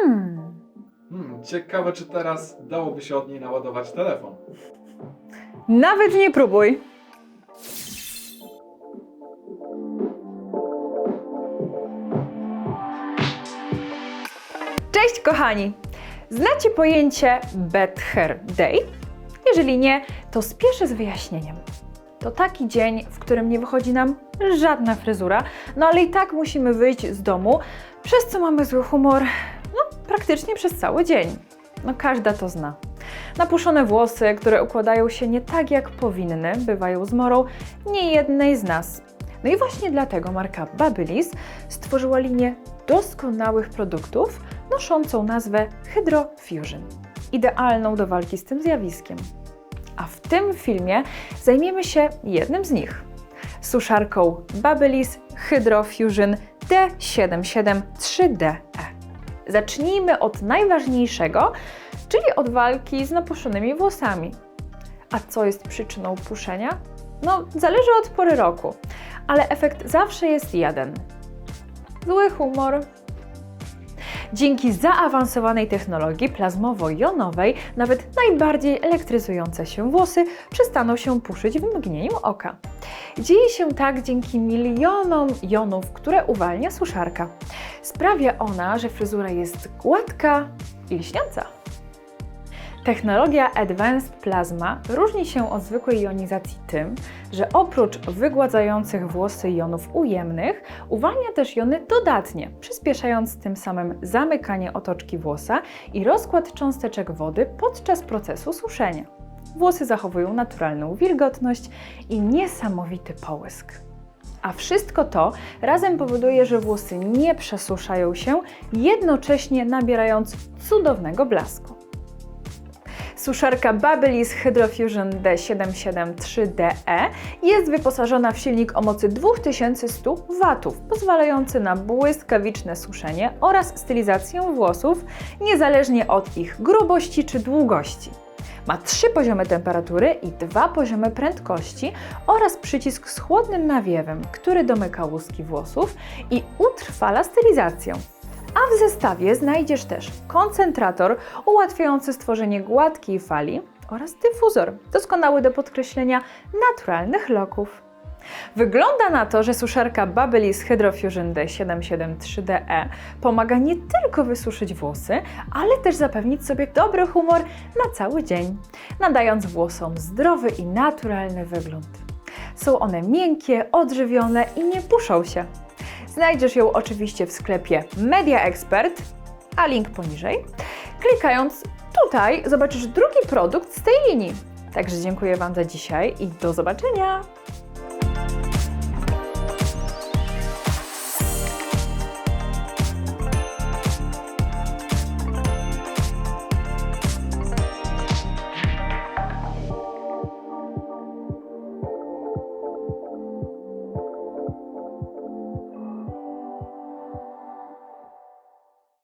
Hmm. Hmm, ciekawe, czy teraz dałoby się od niej naładować telefon. Nawet nie próbuj. Cześć kochani! Znacie pojęcie Bad Hair Day? Jeżeli nie, to spieszę z wyjaśnieniem. To taki dzień, w którym nie wychodzi nam żadna fryzura, no ale i tak musimy wyjść z domu, przez co mamy zły humor, praktycznie przez cały dzień. No każda to zna. Napuszone włosy, które układają się nie tak jak powinny, bywają zmorą niejednej z nas. No i właśnie dlatego marka Babyliss stworzyła linię doskonałych produktów noszącą nazwę Hydro Fusion, idealną do walki z tym zjawiskiem. A w tym filmie zajmiemy się jednym z nich suszarką Babyliss Hydro Fusion D773DE. Zacznijmy od najważniejszego, czyli od walki z napuszonymi włosami. A co jest przyczyną puszenia? No, zależy od pory roku, ale efekt zawsze jest jeden. Zły humor. Dzięki zaawansowanej technologii plazmowo-jonowej nawet najbardziej elektryzujące się włosy przestaną się puszyć w mgnieniu oka. Dzieje się tak dzięki milionom jonów, które uwalnia suszarka. Sprawia ona, że fryzura jest gładka i lśniąca. Technologia Advanced Plasma różni się od zwykłej jonizacji tym, że oprócz wygładzających włosy jonów ujemnych, uwalnia też jony dodatnie, przyspieszając tym samym zamykanie otoczki włosa i rozkład cząsteczek wody podczas procesu suszenia. Włosy zachowują naturalną wilgotność i niesamowity połysk. A wszystko to razem powoduje, że włosy nie przesuszają się, jednocześnie nabierając cudownego blasku. Suszarka Babyliss Hydrofusion D773DE E jest wyposażona w silnik o mocy 2100 W, pozwalający na błyskawiczne suszenie oraz stylizację włosów, niezależnie od ich grubości czy długości. Ma trzy poziomy temperatury i dwa poziomy prędkości oraz przycisk z chłodnym nawiewem, który domyka łuski włosów i utrwala stylizację. A w zestawie znajdziesz też koncentrator ułatwiający stworzenie gładkiej fali oraz dyfuzor, doskonały do podkreślenia naturalnych loków. Wygląda na to, że suszarka Babyliss Hydrofusion D773DE E pomaga nie tylko wysuszyć włosy, ale też zapewnić sobie dobry humor na cały dzień, nadając włosom zdrowy i naturalny wygląd. Są one miękkie, odżywione i nie puszą się. Znajdziesz ją oczywiście w sklepie Media Expert, a link poniżej. Klikając tutaj zobaczysz drugi produkt z tej linii. Także dziękuję Wam za dzisiaj i do zobaczenia!